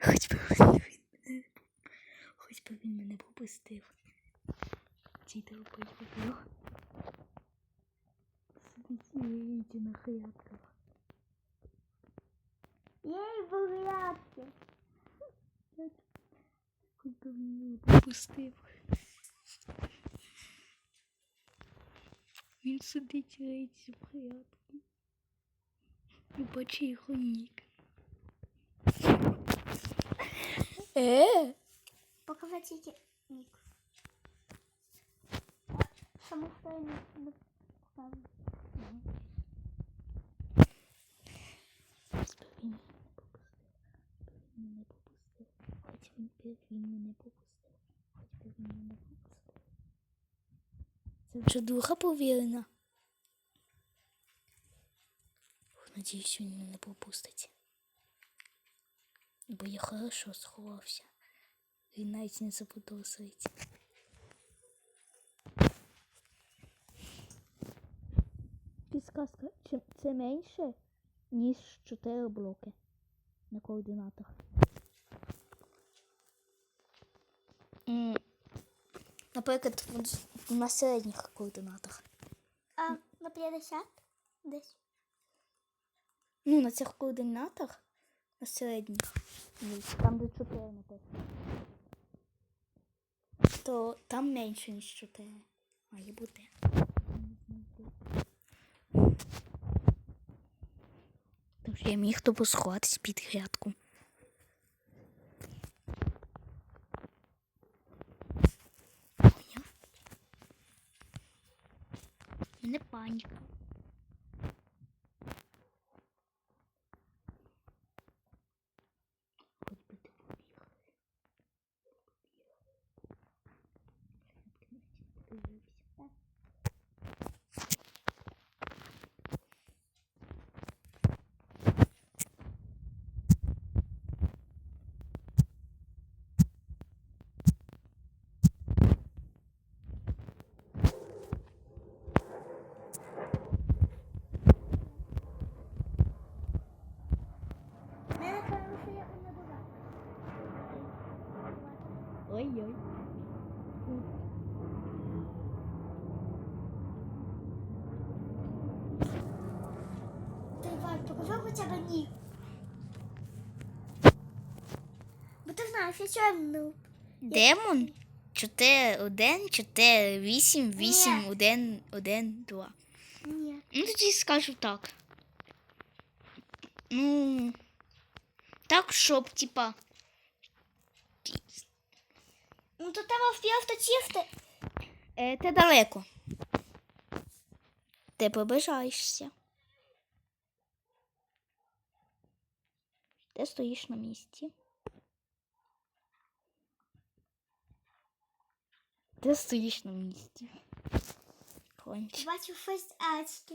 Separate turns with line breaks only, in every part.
Хоч би він. Хоч би він мене попустив. Діти поїхали. Сидіть на хрятках.
Ей, бурятки.
Хоч би він мене попустив. Він сидить грається в хрятку. І бачить його нік. Е,
Покажите ник. Самостойно не покажу.
Він мене попустив. Хоч він пер- він мене попустив. Хоч би він мене попустив. Це вже друга повірена. Ух, Надіюсь, він мене попустить. Бо я хорошо сховався. Він навіть не заподозрить. Підсказка, чи це менше, ніж 4 блоки на координатах. Наприклад, на середніх координатах.
А на 50? Десь.
Ну, на цих координатах, на середніх, ну, там де 4 написано. То там менше, ніж 4. Має бути. Тож я міг то посховатись під грядку. Мене паніка. Ой-ой.
Ти Валь, покажи хоча б ні. Бо ти знаєш, я чемну.
Демон 4, 1, 4, 8, 8,
Ні.
1, 1, 2.
Ні.
Ну, тоді скажу так. Ну, так, щоб, типа,
Ну то треба вп'яв чисте.
е, ти далеко. Ти приближаєшся. Ти стоїш на місці. Ти стоїш на місці. Конч.
Бачу щось ачки.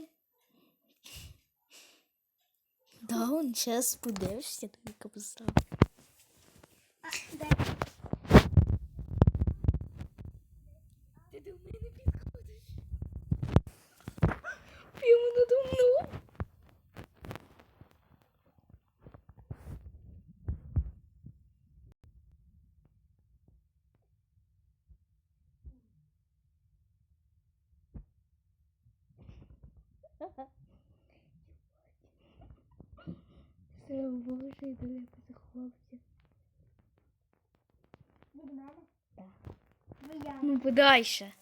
Да, он зараз подивишся, тобі капустав.
А, де?
Ти до мене підходиш. Надо мною. Слава Богу, я далеко заховався.
Від?
Так.
Ну.
Ну, подальше.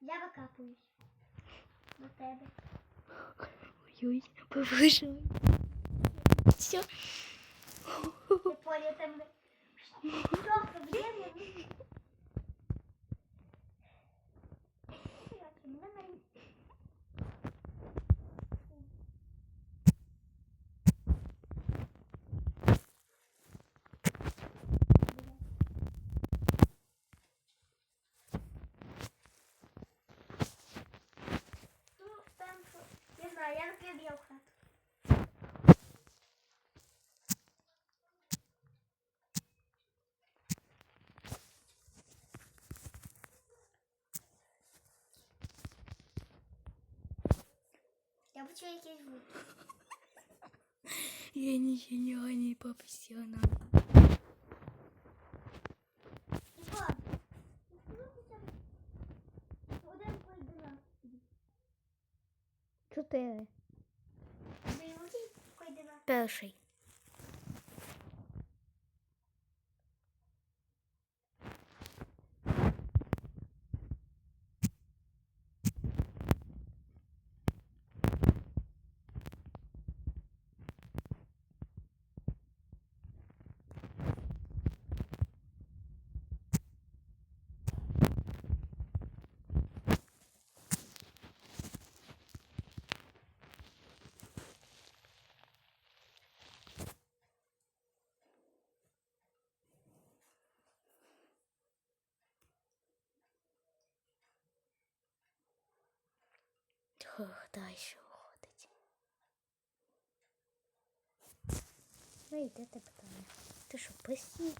Я викапуюсь. До тебе.
Ой-ой, повишай. Все.
Ти поняв там. де- Що проблема? Приб'ю в хату. Я почув якийсь звук.
Я не геніальний. Мій Перший. Ох, дай що ходить. Ну і де ти питання? Ти що, постій?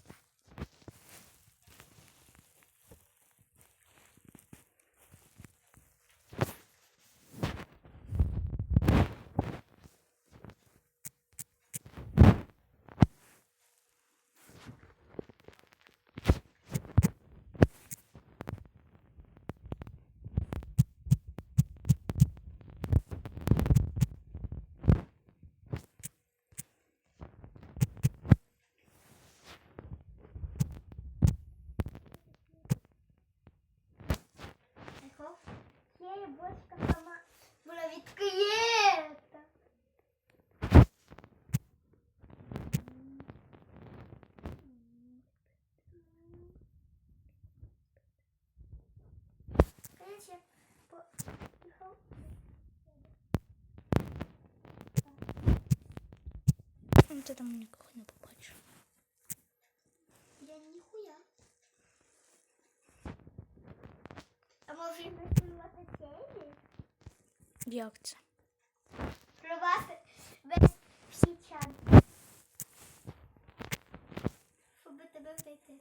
Є бочка сама була відкрита. Короче, по... Тихо.
Ну, Ти там нікого не Як це?
Провати весь всі чан. Щоб тебе вийти.